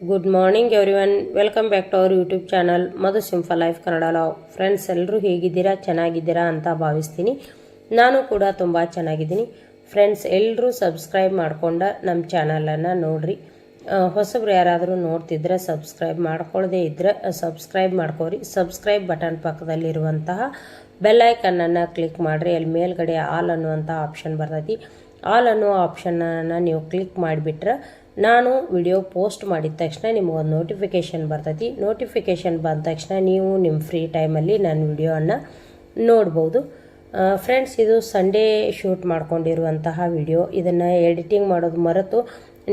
Good morning everyone welcome back to our YouTube channel Madhu simple life Kannada love friends ಎಲ್ಲರೂ ಹೇಗಿದ್ದೀರಾ? ಚೆನ್ನಾಗಿದ್ದೀರಾ ಅಂತ ಭಾವಿಸ್ತೀನಿ. ನಾನು ಕೂಡ ತುಂಬ ಚೆನ್ನಾಗಿದ್ದೀನಿ. ಫ್ರೆಂಡ್ಸ್ ಎಲ್ಲರೂ ಸಬ್ಸ್ಕ್ರೈಬ್ ಮಾಡ್ಕೊಂಡ ನಮ್ಮ ಚಾನಲನ್ನು ನೋಡ್ರಿ. ಹೊಸಬ್ರು ಯಾರಾದರೂ ನೋಡ್ತಿದ್ರೆ ಸಬ್ಸ್ಕ್ರೈಬ್ ಮಾಡ್ಕೊಳ್ಳದೆ ಇದ್ದರೆ ಸಬ್ಸ್ಕ್ರೈಬ್ ಮಾಡ್ಕೋರಿ. ಸಬ್ಸ್ಕ್ರೈಬ್ ಬಟನ್ ಪಕ್ಕದಲ್ಲಿರುವಂತಹ ಬೆಲ್ಲೈಕನ್ನನ್ನು ಕ್ಲಿಕ್ ಮಾಡಿರಿ. ಅಲ್ಲಿ ಮೇಲ್ಗಡೆ ಆಲ್ ಅನ್ನುವಂಥ ಆಪ್ಷನ್ ಬರ್ತೈತಿ. ಆಲ್ ಅನ್ನೋ ಆಪ್ಷನನ್ನು ನೀವು ಕ್ಲಿಕ್ ಮಾಡಿಬಿಟ್ರೆ ನಾನು ವಿಡಿಯೋ ಪೋಸ್ಟ್ ಮಾಡಿದ ತಕ್ಷಣ ನಿಮಗೊಂದು ನೋಟಿಫಿಕೇಷನ್ ಬರ್ತೈತಿ. ನೋಟಿಫಿಕೇಷನ್ ಬಂದ ತಕ್ಷಣ ನೀವು ನಿಮ್ಮ ಫ್ರೀ ಟೈಮಲ್ಲಿ ನನ್ನ ವಿಡಿಯೋವನ್ನು ನೋಡ್ಬೋದು. ಫ್ರೆಂಡ್ಸ್ ಇದು ಸಂಡೇ ಶೂಟ್ ಮಾಡ್ಕೊಂಡಿರುವಂತಹ ವಿಡಿಯೋ. ಇದನ್ನು ಎಡಿಟಿಂಗ್ ಮಾಡೋದು ಮರೆತು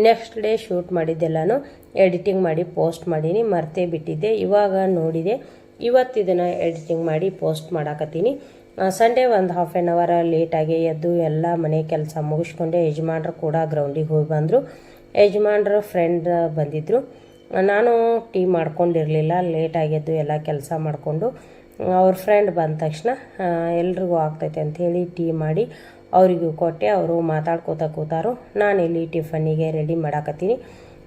ನೆಕ್ಸ್ಟ್ ಡೇ ಶೂಟ್ ಮಾಡಿದ್ದೆಲ್ಲನೂ ಎಡಿಟಿಂಗ್ ಮಾಡಿ ಪೋಸ್ಟ್ ಮಾಡೀನಿ. ಮರ್ತೇ ಬಿಟ್ಟಿದ್ದೆ. ಇವಾಗ ನೋಡಿದೆ. ಇವತ್ತು ಇದನ್ನು ಎಡಿಟಿಂಗ್ ಮಾಡಿ ಪೋಸ್ಟ್ ಮಾಡಾಕತ್ತೀನಿ. ಸಂಡೇ ಒಂದು ಹಾಫ್ ಆ್ಯನ್ ಅವರ್ ಲೇಟಾಗಿ ಎದ್ದು ಎಲ್ಲ ಮನೆ ಕೆಲಸ ಮುಗಿಸ್ಕೊಂಡೆ. ಯಜಮಾನ್ರು ಕೂಡ ಗ್ರೌಂಡಿಗೆ ಹೋಗಿ ಬಂದರು. ಯಜಮಾನ್ರ ಫ್ರೆಂಡ್ ಬಂದಿದ್ದರು ನಾನು ಟೀ ಮಾಡ್ಕೊಂಡಿರಲಿಲ್ಲ ಲೇಟ್ ಆಗಿದ್ದು ಎಲ್ಲ ಕೆಲಸ ಮಾಡಿಕೊಂಡು, ಅವ್ರ ಫ್ರೆಂಡ್ ಬಂದ ತಕ್ಷಣ ಎಲ್ರಿಗೂ ಆಗ್ತೈತೆ ಅಂಥೇಳಿ ಟೀ ಮಾಡಿ ಅವರಿಗೂ ಕೊಟ್ಟೆ. ಅವರು ಮಾತಾಡ್ಕೋತ ಕೂತಾರು. ಇಲ್ಲಿ ಟಿಫನ್ನಿಗೆ ರೆಡಿ ಮಾಡಾಕತ್ತೀನಿ.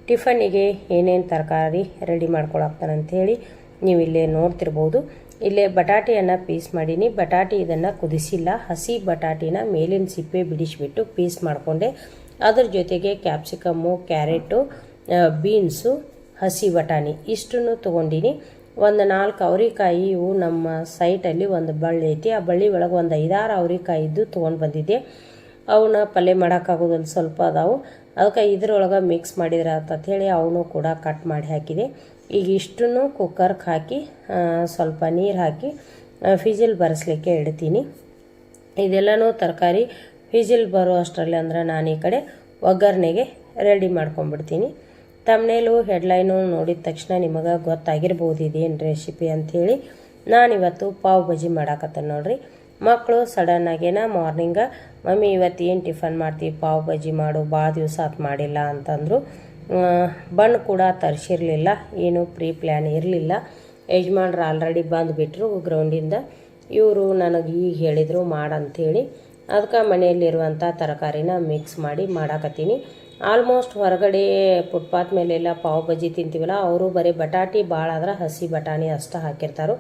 ಟಿಫನ್ನಿಗೆ ಏನೇನು ತರಕಾರಿ ರೆಡಿ ಮಾಡ್ಕೊಳಕ್ತಾನೆ ಅಂಥೇಳಿ ನೀವು ಇಲ್ಲೇ ನೋಡ್ತಿರ್ಬೋದು. ಇಲ್ಲೇ ಬಟಾಟೆಯನ್ನು ಪೀಸ್ ಮಾಡೀನಿ. ಬಟಾಟೆ ಇದನ್ನು ಕುದಿಸಿಲ್ಲ. ಹಸಿ ಬಟಾಟಿನ ಮೇಲಿನ ಸಿಪ್ಪೆ ಬಿಡಿಸಿಬಿಟ್ಟು ಪೀಸ್ ಮಾಡಿಕೊಂಡೆ. ಅದ್ರ ಜೊತೆಗೆ ಕ್ಯಾಪ್ಸಿಕಮ್ಮು, ಕ್ಯಾರೆಟು ಬೀನ್ಸು, ಹಸಿ ಬಟಾಣಿ ಇಷ್ಟನ್ನು ತೊಗೊಂಡಿನಿ. ಒಂದು ನಾಲ್ಕು ಅವ್ರಿಕಾಯಿ ಇವು ನಮ್ಮ ಸೈಟಲ್ಲಿ ಒಂದು ಬಳ್ಳಿ ಐತಿ. ಆ ಬಳ್ಳಿ ಒಳಗೆ ಒಂದು ಐದಾರು ಅವರಿಕಾಯಿ ಇದ್ದು ತೊಗೊಂಡು ಬಂದಿದ್ದೆ. ಅವನ್ನ ಪಲ್ಯ ಮಾಡೋಕ್ಕಾಗೋದಲ್ಲಿ ಸ್ವಲ್ಪ ಅದಾವು. ಅದಕ್ಕೆ ಇದ್ರೊಳಗೆ ಮಿಕ್ಸ್ ಮಾಡಿದ್ರೆ ಹೇಳಿ ಅವನು ಕೂಡ ಕಟ್ ಮಾಡಿ ಹಾಕಿದೆ. ಈಗ ಇಷ್ಟನ್ನು ಕುಕ್ಕರ್ಗೆ ಹಾಕಿ ಸ್ವಲ್ಪ ನೀರು ಹಾಕಿ ಫಿಜಿಲ್ ಬರೆಸ್ಲಿಕ್ಕೆ ಇಡ್ತೀನಿ. ಇದೆಲ್ಲನೂ ತರಕಾರಿ ವಿಜಿಲ್ ಬರೋ ಅಷ್ಟರಲ್ಲಿ ಅಂದ್ರೆ ನಾನು ಈ ಕಡೆ ಒಗ್ಗರಣೆಗೆ ರೆಡಿ ಮಾಡ್ಕೊಂಡ್ಬಿಡ್ತೀನಿ. ತಮ್ಮನೇಲು ಹೆಡ್ಲೈನು ನೋಡಿದ ತಕ್ಷಣ ನಿಮಗೆ ಗೊತ್ತಾಗಿರ್ಬೋದು ಇದೇನು ರೆಸಿಪಿ ಅಂಥೇಳಿ. ನಾನಿವತ್ತು ಪಾವ್ ಬಜ್ಜಿ ಮಾಡಾಕತ್ತೇನೆ ನೋಡ್ರಿ. ಮಕ್ಕಳು ಸಡನ್ನಾಗೇನ ಮಾರ್ನಿಂಗ ಮಮ್ಮಿ, ಇವತ್ತು ಏನು ಟಿಫನ್ ಮಾಡ್ತೀವಿ? ಪಾವ್ ಬಜ್ಜಿ ಮಾಡು ಭಾಳ ದಿವಸ ಅದು ಮಾಡಿಲ್ಲ ಅಂತಂದರು. ಬಣ್ಣ ಕೂಡ ತರಿಸಿರಲಿಲ್ಲ, ಏನು ಪ್ರೀ ಪ್ಲ್ಯಾನ್ ಇರಲಿಲ್ಲ. ಯಜಮಾನ್ರು ಆಲ್ರೆಡಿ ಬಂದುಬಿಟ್ರು ಗ್ರೌಂಡಿಂದ ಇವರು ನನಗೆ ಈಗ ಹೇಳಿದರು ಮಾಡಂಥೇಳಿ ಅದಕ್ಕೆ ಮನೆಯಲ್ಲಿರುವಂಥ ತರಕಾರಿನ ಮಿಕ್ಸ್ ಮಾಡಿ ಮಾಡಾಕತ್ತೀನಿ. ಆಲ್ಮೋಸ್ಟ್ ಹೊರಗಡೆ ಫುಟ್ಪಾತ್ ಮೇಲೆಲ್ಲ ಪಾವ್ ಬಜ್ಜಿ ತಿಂತೀವಲ್ಲ, ಅವರು ಬರೀ ಬಟಾಟಿ ಭಾಳ ಆದ್ರೆ ಹಸಿ ಬಟಾಣಿ ಅಷ್ಟು ಹಾಕಿರ್ತಾರೆ.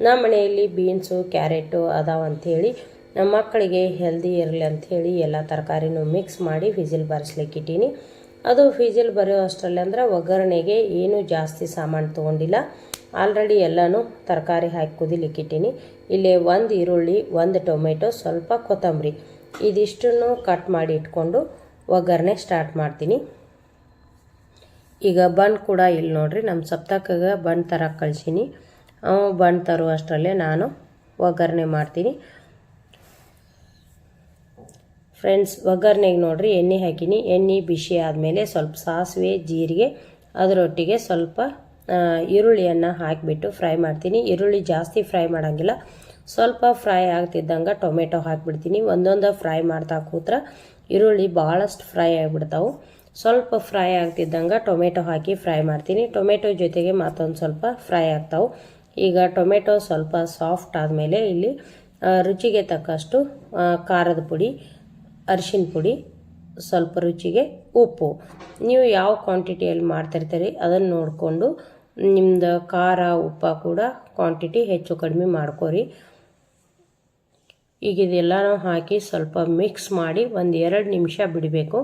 ನಮ್ಮ ಮನೆಯಲ್ಲಿ ಬೀನ್ಸು ಕ್ಯಾರೆಟು ಅದಾವ ಅಂಥೇಳಿ ನಮ್ಮ ಮಕ್ಕಳಿಗೆ ಹೆಲ್ದಿ ಇರಲಿ ಅಂಥೇಳಿ ಎಲ್ಲ ತರಕಾರಿನೂ ಮಿಕ್ಸ್ ಮಾಡಿ ವಿಜಿಲ್ ಬರೆಸ್ಲಿಕ್ಕೆ ಇಟ್ಟೀನಿ. ಅದು ವಿಜಿಲ್ ಬರೆಯೋ ಅಷ್ಟರಲ್ಲಿ ಅಂದ್ರೆ ಒಗ್ಗರಣೆಗೆ ಏನೂ ಜಾಸ್ತಿ ಸಾಮಾನು ತೊಗೊಂಡಿಲ್ಲ. ಆಲ್ರೆಡಿ ಎಲ್ಲನೂ ತರಕಾರಿ ಹಾಕಿ ಕುದಿಲಿಕ್ಕಿಟ್ಟೀನಿ. ಇಲ್ಲಿ ಒಂದು ಈರುಳ್ಳಿ, ಒಂದು ಟೊಮೆಟೊ, ಸ್ವಲ್ಪ ಕೊತ್ತಂಬರಿ. ಇದಿಷ್ಟನ್ನು ಕಟ್ ಮಾಡಿ ಇಟ್ಕೊಂಡು ಒಗ್ಗರಣೆ ಸ್ಟಾರ್ಟ್ ಮಾಡ್ತೀನಿ. ಈಗ ಬನ್ ಕೂಡ ಇಲ್ಲಿ ನೋಡಿರಿ ನಮ್ಮ ಸಪ್ತಾಕಾಗ ಬನ್ ತರಕ್ಕೆ ಕಳಿಸೀನಿ. ಅವು ಬನ್ ತರುವಷ್ಟರಲ್ಲೇ ನಾನು ಒಗ್ಗರಣೆ ಮಾಡ್ತೀನಿ. ಫ್ರೆಂಡ್ಸ್ ಒಗ್ಗರಣೆಗೆ ನೋಡಿರಿ, ಎಣ್ಣೆ ಹಾಕಿನಿ. ಎಣ್ಣೆ ಬಿಸಿ ಆದಮೇಲೆ ಸ್ವಲ್ಪ ಸಾಸಿವೆ, ಜೀರಿಗೆ, ಅದರೊಟ್ಟಿಗೆ ಸ್ವಲ್ಪ ಈರುಳ್ಳಿಯನ್ನು ಹಾಕಿಬಿಟ್ಟು ಫ್ರೈ ಮಾಡ್ತೀನಿ. ಈರುಳ್ಳಿ ಜಾಸ್ತಿ ಫ್ರೈ ಮಾಡೋಂಗಿಲ್ಲ. ಸ್ವಲ್ಪ ಫ್ರೈ ಆಗ್ತಿದ್ದಂಗೆ ಟೊಮೆಟೊ ಹಾಕಿಬಿಡ್ತೀನಿ. ಒಂದೊಂದು ಫ್ರೈ ಮಾಡ್ತಾ ಕೂತ್ರ ಈರುಳ್ಳಿ ಭಾಳಷ್ಟು ಫ್ರೈ ಆಗಿಬಿಡ್ತಾವೆ. ಸ್ವಲ್ಪ ಫ್ರೈ ಆಗ್ತಿದ್ದಂಗೆ ಟೊಮೆಟೊ ಹಾಕಿ ಫ್ರೈ ಮಾಡ್ತೀನಿ. ಟೊಮೆಟೊ ಜೊತೆಗೆ ಮತ್ತೊಂದು ಸ್ವಲ್ಪ ಫ್ರೈ ಆಗ್ತಾವೆ. ಈಗ ಟೊಮೆಟೊ ಸ್ವಲ್ಪ ಸಾಫ್ಟ್ ಆದಮೇಲೆ ಇಲ್ಲಿ ರುಚಿಗೆ ತಕ್ಕಷ್ಟು ಖಾರದ ಪುಡಿ, ಅರಿಶಿನ ಪುಡಿ, ಸ್ವಲ್ಪ ರುಚಿಗೆ ಉಪ್ಪು. ನೀವು ಯಾವ ಕ್ವಾಂಟಿಟಿಯಲ್ಲಿ ಮಾಡ್ತಿರ್ತೀರಿ ಅದನ್ನು ನೋಡಿಕೊಂಡು ನಿಮ್ಮದು ಖಾರ, ಉಪ್ಪ ಕೂಡ ಕ್ವಾಂಟಿಟಿ ಹೆಚ್ಚು ಕಡಿಮೆ ಮಾಡ್ಕೊರಿ. ಈಗ ಇದೆಲ್ಲನೂ ಹಾಕಿ ಸ್ವಲ್ಪ ಮಿಕ್ಸ್ ಮಾಡಿ ಒಂದು ಎರಡು ನಿಮಿಷ ಬಿಡಬೇಕು.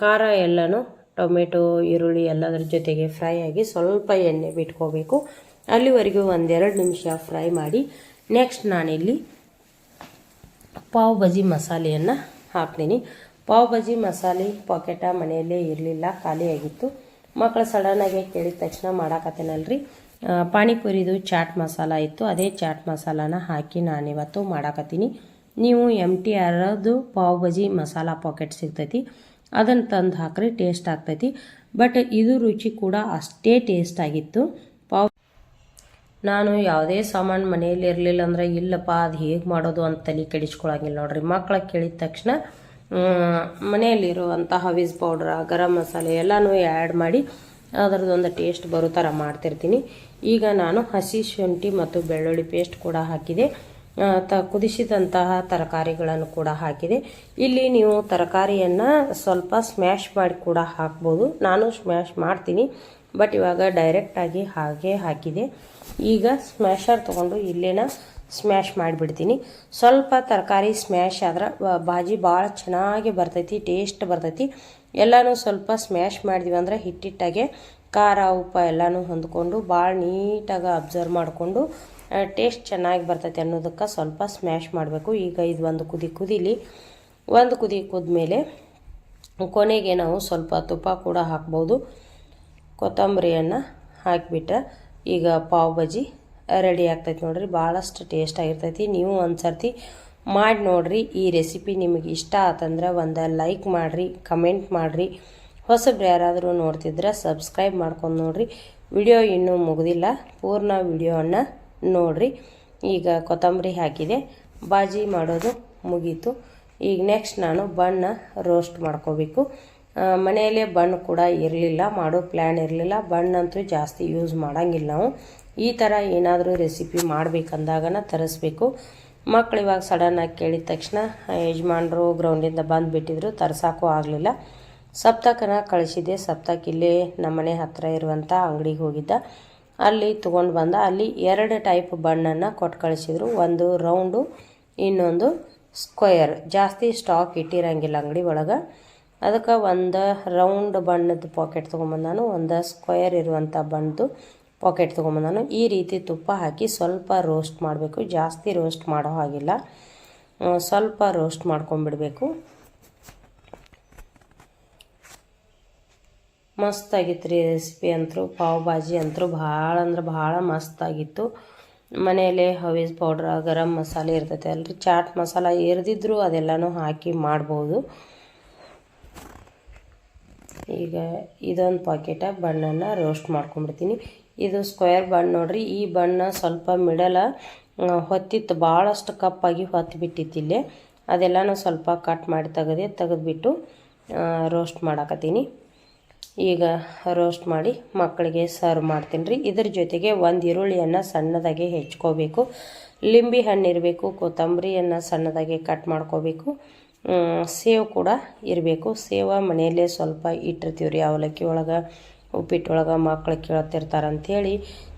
ಖಾರ ಎಲ್ಲನೂ ಟೊಮೆಟೊ, ಈರುಳ್ಳಿ ಎಲ್ಲದರ ಜೊತೆಗೆ ಫ್ರೈ ಆಗಿ ಸ್ವಲ್ಪ ಎಣ್ಣೆ ಬಿಟ್ಕೋಬೇಕು. ಅಲ್ಲಿವರೆಗೂ ಒಂದೆರಡು ನಿಮಿಷ ಫ್ರೈ ಮಾಡಿ. ನೆಕ್ಸ್ಟ್ ನಾನಿಲ್ಲಿ ಪಾವ್ ಬಜಿ ಮಸಾಲೆಯನ್ನು ಹಾಕ್ತೀನಿ. ಪಾವ್ ಬಜಿ ಮಸಾಲೆ ಪಾಕೆಟ ಮನೆಯಲ್ಲೇ ಇರಲಿಲ್ಲ, ಖಾಲಿಯಾಗಿತ್ತು. ಮಕ್ಕಳು ಸಡನ್ನಾಗಿ ಕೇಳಿದ ತಕ್ಷಣ ಮಾಡಾಕತ್ತೇನಲ್ರಿ? ಪಾನಿಪುರಿದು ಚಾಟ್ ಮಸಾಲ ಇತ್ತು. ಅದೇ ಚಾಟ್ ಮಸಾಲಾನ ಹಾಕಿ ನಾನಿವತ್ತು ಮಾಡಾಕತ್ತೀನಿ. ನೀವು ಎಂ ಟಿ ಆರದು ಪಾವ್ ಬಜಿ ಮಸಾಲ ಪಾಕೆಟ್ ಸಿಗ್ತೈತಿ. ಅದನ್ನು ತಂದು ಹಾಕ್ರಿ ಟೇಸ್ಟ್ ಆಗ್ತೈತಿ. ಬಟ್ ಇದು ರುಚಿ ಕೂಡ ಅಷ್ಟೇ ಟೇಸ್ಟ್ ಆಗಿತ್ತು. ಪಾವ್ ನಾನು ಯಾವುದೇ ಸಾಮಾನು ಮನೆಯಲ್ಲಿ ಇರಲಿಲ್ಲ ಅಂದ್ರೆ ಇಲ್ಲಪ್ಪ, ಅದು ಹೇಗೆ ಮಾಡೋದು ಅಂತ ತಲೆ ಕೆಡಿಸ್ಕೊಳಂಗಿಲ್ಲ ನೋಡ್ರಿ. ಮಕ್ಕಳ ಕೇಳಿದ ತಕ್ಷಣ ಮನೆಯಲ್ಲಿರುವಂತಹ ಹವೀಸ್ ಪೌಡ್ರ ಗರಂ ಮಸಾಲೆ ಎಲ್ಲನೂ ಆ್ಯಡ್ ಮಾಡಿ ಅದರದ್ದೊಂದು ಟೇಸ್ಟ್ ಬರೋ ಥರ ಮಾಡ್ತಿರ್ತೀನಿ. ಈಗ ನಾನು ಹಸಿ ಶುಂಠಿ ಮತ್ತು ಬೆಳ್ಳುಳ್ಳಿ ಪೇಸ್ಟ್ ಕೂಡ ಹಾಕಿದೆ. ತ, ಕುದಿಸಿದಂತಹ ತರಕಾರಿಗಳನ್ನು ಕೂಡ ಹಾಕಿದೆ. ಇಲ್ಲಿ ನೀವು ತರಕಾರಿಯನ್ನು ಸ್ವಲ್ಪ ಸ್ಮ್ಯಾಶ್ ಮಾಡಿ ಕೂಡ ಹಾಕ್ಬೋದು. ನಾನು ಸ್ಮ್ಯಾಶ್ ಮಾಡ್ತೀನಿ ಬಟ್ ಇವಾಗ ಡೈರೆಕ್ಟಾಗಿ ಹಾಗೆ ಹಾಕಿದೆ. ಈಗ ಸ್ಮ್ಯಾಶರ್ ತೊಗೊಂಡು ಇಲ್ಲೇನ ಸ್ಮ್ಯಾಶ್ ಮಾಡಿಬಿಡ್ತೀನಿ. ಸ್ವಲ್ಪ ತರಕಾರಿ ಸ್ಮ್ಯಾಶ್ ಆದ್ರೆ ಬಾಜಿ ಭಾಳ ಚೆನ್ನಾಗಿ ಬರ್ತೈತಿ ಟೇಸ್ಟ್ ಬರ್ತೈತಿ. ಎಲ್ಲನೂ ಸ್ವಲ್ಪ ಸ್ಮ್ಯಾಶ್ ಮಾಡಿದ್ವಿ ಅಂದ್ರೆ ಹಿಟ್ಟಿಟ್ಟಾಗೆ ಖಾರ, ಉಪ್ಪು ಎಲ್ಲನೂ ಹೊಂದ್ಕೊಂಡು ಭಾಳ ನೀಟಾಗಿ ಅಬ್ಸರ್ವ್ ಮಾಡಿಕೊಂಡು ಟೇಸ್ಟ್ ಚೆನ್ನಾಗಿ ಬರ್ತೈತಿ ಅನ್ನೋದಕ್ಕೆ ಸ್ವಲ್ಪ ಸ್ಮ್ಯಾಶ್ ಮಾಡಬೇಕು. ಈಗ ಇದು ಒಂದು ಕುದಿ ಕುದೀಲಿ, ಒಂದು ಕುದಿ ಕುದ್ಮೇಲೆ ಕೊನೆಗೆ ನಾವು ಸ್ವಲ್ಪ ತುಪ್ಪ ಕೂಡ ಹಾಕ್ಬೋದು. ಕೊತ್ತಂಬರಿಯನ್ನು ಹಾಕಿಬಿಟ್ರೆ ಈಗ ಪಾವ್ ಬಜ್ಜಿ ರೆಡಿ ಆಗ್ತೈತಿ ನೋಡಿರಿ, ಭಾಳಷ್ಟು ಟೇಸ್ಟ್ ಆಗಿರ್ತೈತಿ. ನೀವು ಒಂದು ಸರ್ತಿ ಮಾಡಿ ನೋಡಿರಿ, ಈ ರೆಸಿಪಿ ನಿಮಗೆ ಇಷ್ಟ ಆತಂದ್ರೆ ಒಂದು ಲೈಕ್ ಮಾಡಿರಿ ಕಮೆಂಟ್ ಮಾಡಿರಿ. ಹೊಸಬ್ರು ಯಾರಾದರೂ ನೋಡ್ತಿದ್ರೆ ಸಬ್ಸ್ಕ್ರೈಬ್ ಮಾಡ್ಕೊಂಡು ನೋಡಿರಿ. ವಿಡಿಯೋ ಇನ್ನೂ ಮುಗಿದಿಲ್ಲ, ಪೂರ್ಣ ವಿಡಿಯೋವನ್ನು ನೋಡಿರಿ. ಈಗ ಕೊತ್ತಂಬರಿ ಹಾಕಿದೆ, ಬಾಜಿ ಮಾಡೋದು ಮುಗೀತು. ಈಗ ನೆಕ್ಸ್ಟ್ ನಾನು ಬಣ್ಣ ರೋಸ್ಟ್ ಮಾಡ್ಕೋಬೇಕು. ಮನೆಯಲ್ಲೇ ಬಣ್ಣ ಕೂಡ ಇರಲಿಲ್ಲ, ಮಾಡೋ ಪ್ಲ್ಯಾನ್ ಇರಲಿಲ್ಲ. ಬಣ್ಣಂತೂ ಜಾಸ್ತಿ ಯೂಸ್ ಮಾಡೋಂಗಿಲ್ಲ ನಾವು. ಈ ಥರ ಏನಾದರೂ ರೆಸಿಪಿ ಮಾಡಬೇಕಂದಾಗನ ತರಿಸ್ಬೇಕು. ಮಕ್ಳು ಇವಾಗ ಸಡನ್ನಾಗಿ ಕೇಳಿದ ತಕ್ಷಣ ಯಜಮಾನರು ಗ್ರೌಂಡಿಂದ ಬಂದುಬಿಟ್ಟಿದ್ರು ತರ್ಸೋಕ್ಕೂ ಆಗಲಿಲ್ಲ. ಸಪ್ತಕನ ಕಳಿಸಿದ್ದೆ. ಸಪ್ತಕ್ ಇಲ್ಲೇ ನಮ್ಮನೆ ಹತ್ತಿರ ಇರುವಂಥ ಅಂಗಡಿಗೆ ಹೋಗಿದ್ದ. ಅಲ್ಲಿ ತೊಗೊಂಡು ಬಂದ. ಅಲ್ಲಿ ಎರಡು ಟೈಪ್ ಬಣ್ಣನ್ನು ಕೊಟ್ಟು ಕಳಿಸಿದ್ರು. ಒಂದು ರೌಂಡು ಇನ್ನೊಂದು ಸ್ಕ್ವಯರ್ ಜಾಸ್ತಿ ಸ್ಟಾಕ್ ಇಟ್ಟಿರಂಗಿಲ್ಲ ಅಂಗಡಿ ಒಳಗೆ. ಅದಕ್ಕೆ ಒಂದು ರೌಂಡ್ ಬಣ್ಣದ ಪಾಕೆಟ್ ತೊಗೊಂಬಂದಾನು ಒಂದು ಸ್ಕ್ವಯರ್ ಇರುವಂಥ ಬಣ್ಣದ್ದು. ಪಾಕೆಟ್ ತೊಗೊಂಬಂದಾನು ಈ ರೀತಿ ತುಪ್ಪ ಹಾಕಿ ಸ್ವಲ್ಪ ರೋಸ್ಟ್ ಮಾಡಬೇಕು. ಜಾಸ್ತಿ ರೋಸ್ಟ್ ಮಾಡೋ ಹಾಗಿಲ್ಲ. ಸ್ವಲ್ಪ ರೋಸ್ಟ್ ಮಾಡ್ಕೊಂಬಿಡಬೇಕು ಮಸ್ತಾಗಿತ್ತು ರೀ ರೆಸಿಪಿ ಅಂತೂ. ಪಾವ್ ಭಾಜಿ ಅಂತೂ ಭಾಳ ಅಂದ್ರೆ ಭಾಳ ಮಸ್ತಾಗಿತ್ತು. ಮನೆಯಲ್ಲೇ ಹವೀಸ್ ಪೌಡ್ರ ಗರಂ ಮಸಾಲೆ ಇರ್ತೈತೆ ಅಲ್ರಿ. ಚಾಟ್ ಮಸಾಲ ಇರ್ದಿದ್ರೂ ಅದೆಲ್ಲನೂ ಹಾಕಿ ಮಾಡ್ಬೋದು. ಈಗ ಇದೊಂದು ಪಾಕೆಟ ಬಣ್ಣನ ರೋಸ್ಟ್ ಮಾಡ್ಕೊಂಡ್ಬಿಡ್ತೀನಿ. ಇದು ಸ್ಕ್ವೇರ್ ಬಣ್ಣ ನೋಡ್ರಿ. ಈ ಬಣ್ಣ ಸ್ವಲ್ಪ ಮಿಡಲ ಹೊತ್ತಿತ್ತು. ಭಾಳಷ್ಟು ಕಪ್ಪಾಗಿ ಹೊತ್ತು ಬಿಟ್ಟಿತ್ತು ಇಲ್ಲಿ. ಅದೆಲ್ಲನೂ ಸ್ವಲ್ಪ ಕಟ್ ಮಾಡಿ ತೆಗೆದೆ, ತೆಗೆದ್ಬಿಟ್ಟು ರೋಸ್ಟ್ ಮಾಡಾಕತ್ತೀನಿ. ಈಗ ರೋಸ್ಟ್ ಮಾಡಿ ಮಕ್ಕಳಿಗೆ ಸರ್ವ್ ಮಾಡ್ತೀನಿ ರೀ. ಇದ್ರ ಜೊತೆಗೆ ಒಂದು ಈರುಳ್ಳಿಯನ್ನು ಸಣ್ಣದಾಗೆ ಹೆಚ್ಕೋಬೇಕು. ಲಿಂಬಿ ಹಣ್ಣು ಇರಬೇಕು ಕೊತ್ತಂಬರಿಯನ್ನು ಸಣ್ಣದಾಗೆ ಕಟ್ ಮಾಡ್ಕೋಬೇಕು. ಸೇವ್ ಕೂಡ ಇರಬೇಕು. ಸೇವ ಮನೆಯಲ್ಲೇ ಸ್ವಲ್ಪ ಇಟ್ಟಿರ್ತೀವಿ ರೀ ಅವಲಕ್ಕಿ ಒಳಗೆ. ಉಪ್ಪಿಟ್ಟೊಳಗೆ ಮಕ್ಳು ಕೇಳ್ತಿರ್ತಾರೆ ಅಂಥೇಳಿ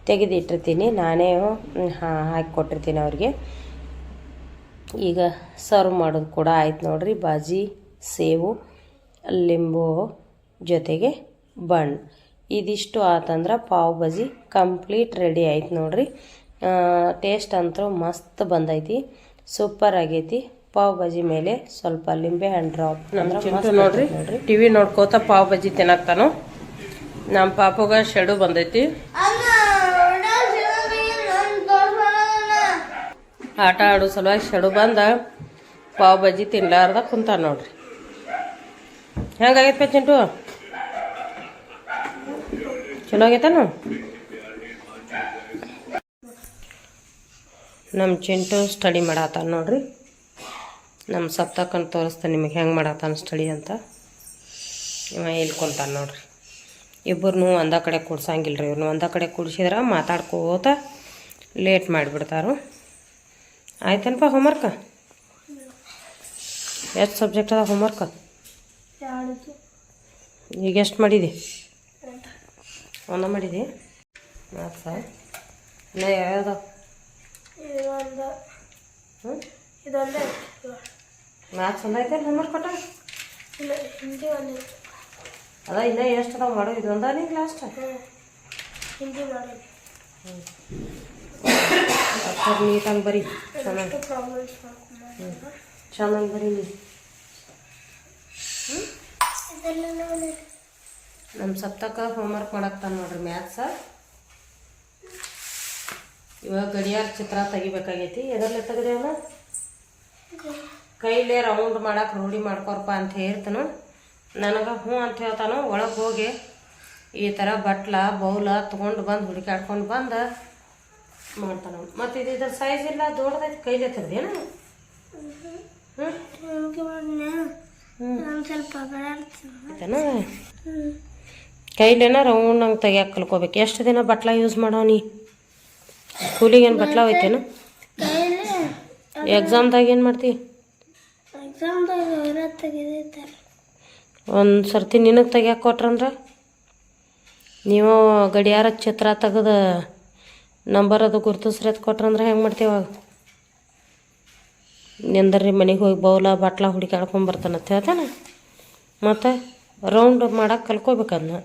ತೆಗೆದಿಟ್ಟಿರ್ತೀನಿ. ನಾನೇ ಹಾಕಿ ಕೊಟ್ಟಿರ್ತೀನಿ ಅವ್ರಿಗೆ. ಈಗ ಸರ್ವ್ ಮಾಡೋದು ಕೂಡ ಆಯ್ತು ನೋಡ್ರಿ. ಬಾಜಿ ಸೇವು ಲಿಂಬು ಜೊತೆಗೆ ಬಣ್ಣ. ಇದಿಷ್ಟು ಆತಂದ್ರೆ ಪಾವ್ ಬಜಿ ಕಂಪ್ಲೀಟ್ ರೆಡಿ ಆಯ್ತು ನೋಡ್ರಿ. ಟೇಸ್ಟ್ ಅಂತೂ ಮಸ್ತ್ ಬಂದೈತಿ. ಸೂಪರ್ ಆಗೈತಿ. ಪಾವ್ ಬಾಜಿ ಮೇಲೆ ಸ್ವಲ್ಪ ಲಿಂಬೆ ಹಣ್ಣು ಡ್ರಾಪ್ ನೋಡ್ರಿ ಟಿವಿ ನೋಡ್ಕೋತ ಪಾವ್ ಬಾಜಿ ತಿನ್ನಕ್ತಾನು ನಮ್ಮ ಪಾಪಗ ಶೆಡು ಬಂದೈತಿ. ಆಟ ಆಡೋ ಸಲುವಾಗಿ ಶೆಡು ಬಂದ ಪಾವ್ ಬಜ್ಜಿ ತಿನ್ಲಾರ್ದ ಕುಂತ ನೋಡ್ರಿ. ಹೆಂಗಾಗೈತೆ ಚಿಂಟು ಚಲೋ ಆಗೈತೇನು? ನಮ್ಮ ಚಿಂಟು ಸ್ಟಡಿ ಮಾಡತ್ತಾನ ನೋಡ್ರಿ. ನಮ್ಮ ಸಪ್ತಕ್ಕಂತ ತೋರಿಸ್ತಾನೆ ನಿಮಗೆ ಹೆಂಗೆ ಮಾಡತ್ತಾನ ಸ್ಟಡಿ ಅಂತ. ಇವ ಇಲ್ಲಿ ಕುಂತಾನ ನೋಡ್ರಿ. ಇಬ್ಬರನ್ನೂ ಒಂದ ಕಡೆ ಕೂಡ್ಸಂಗಿಲ್ಲ ರೀ ಇವ್ರನ್ನ ಒಂದ ಕಡೆ ಕೂಡಿಸಿದ್ರೆ ಮಾತಾಡ್ಕೋತ ಲೇಟ್ ಮಾಡಿಬಿಡ್ತಾರು. ಆಯ್ತೇನಪ್ಪ ಹೋಮ್ವರ್ಕ ಎಷ್ಟು ಸಬ್ಜೆಕ್ಟ್ ಅದ ಹೋಮ್ವರ್ಕ್ ಈಗ ಎಷ್ಟು ಮಾಡಿದೆ? ಒಂದ ಮಾಡಿದೆ? ಮಾತ್ರ ಇನ್ನ ಯಾವ್ಯಾವ ಹ್ಞೂ ಮ್ಯಾಥ್ಸ್ ಒಂದ ಐತೆ ಹೋಮ್ವರ್ಕ್ ಕೊಟ್ಟ ಹಿಂದಿ ಒಂದು ಅದ ಇನ್ನ ಎಷ್ಟು ಅದಾವ ಮಾಡೋ ಇದು ಒಂದ ನೀ ಲಾಸ್ಟ್ ಅಕ್ಷರ ನೀಟಾಗಿ ಬರಿ. ಚೆನ್ನಾಗಿ. ಚೆನ್ನಾಗಿ ಬರಿ ನೀ. ನಮ್ಮ ಸಪ್ತಕ ಹೋಮ್ವರ್ಕ್ ಮಾಡಕ್ತಾನ ನೋಡ್ರಿ ಮ್ಯಾಥ್ಸ ಇವಾಗ ಗಡಿಯಾರ ಚಿತ್ರ ತೆಗಿಬೇಕಾಗೈತಿ. ಎದರ್ಲೆ ತೆಗ್ದೇವಲ್ಲ ಕೈಲೇ ರೌಂಡ್ ಮಾಡಕ್ಕೆ ರೂಢಿ ಮಾಡ್ಕೊರಪ್ಪ ಅಂತ ಹೇಳ್ತಾನು. ನನಗೆ ಹ್ಞೂ ಅಂತ ಹೇಳ್ತಾನು ಒಳಗೆ ಹೋಗಿ ಈ ಥರ ಬಟ್ಲ ಬೌಲ ತೊಗೊಂಡು ಬಂದು ಹುಡುಕಾಡ್ಕೊಂಡು ಬಂದು ಮಾಡ್ತಾನ ಮತ್ತು ಇದು ಇದ್ರ ಸೈಜ್ ಇಲ್ಲ ದೊಡ್ಡದೈತಿ ಕೈಲೇ ಆಯ್ತಾನ? ಕೈಲೇನ ರೌಂಡ್ ನಂಗೆ ತೆಗಿಯಕ್ಕೆ ಕಲ್ಕೋಬೇಕು. ಎಷ್ಟು ದಿನ ಬಟ್ಲ ಯೂಸ್ ಮಾಡೋ ನೀ? ಸ್ಕೂಲಿಗೇನು ಬಟ್ಲ ಹೋಯ್ತೇನು? ಎಕ್ಸಾಮ್ದಾಗ ಏನು ಮಾಡ್ತಿ? ಎಕ್ಸಾಮ್ದಾಗ ಒಂದು ಸರ್ತಿ ನಿನಗೆ ತೆಗಿಯಕ್ಕೆ ಕೊಟ್ರಂದ್ರೆ ನೀವು ಗಡಿಯಾರ ಚಿತ್ರ ತೆಗೆದು ನಂಬರ್ ಅದು ಗುರುತಿಸ್ರಿ ಅದು ಕೊಟ್ರಂದ್ರೆ ಹೆಂಗೆ ಮಾಡ್ತೀವಾಗ ನಿಂದ್ರಿ ಮನೆಗೆ ಹೋಗಿ ಬೌಲ, ಬಾಟ್ಲ ಹುಡುಕಾಡ್ಕೊಂಡ್ ಬರ್ತಾನಂತ ಹೇಳ್ತಾನೆ. ಮತ್ತು ರೌಂಡ್ ಮಾಡೋಕೆ ಕಲ್ಕೋಬೇಕದನ್ನ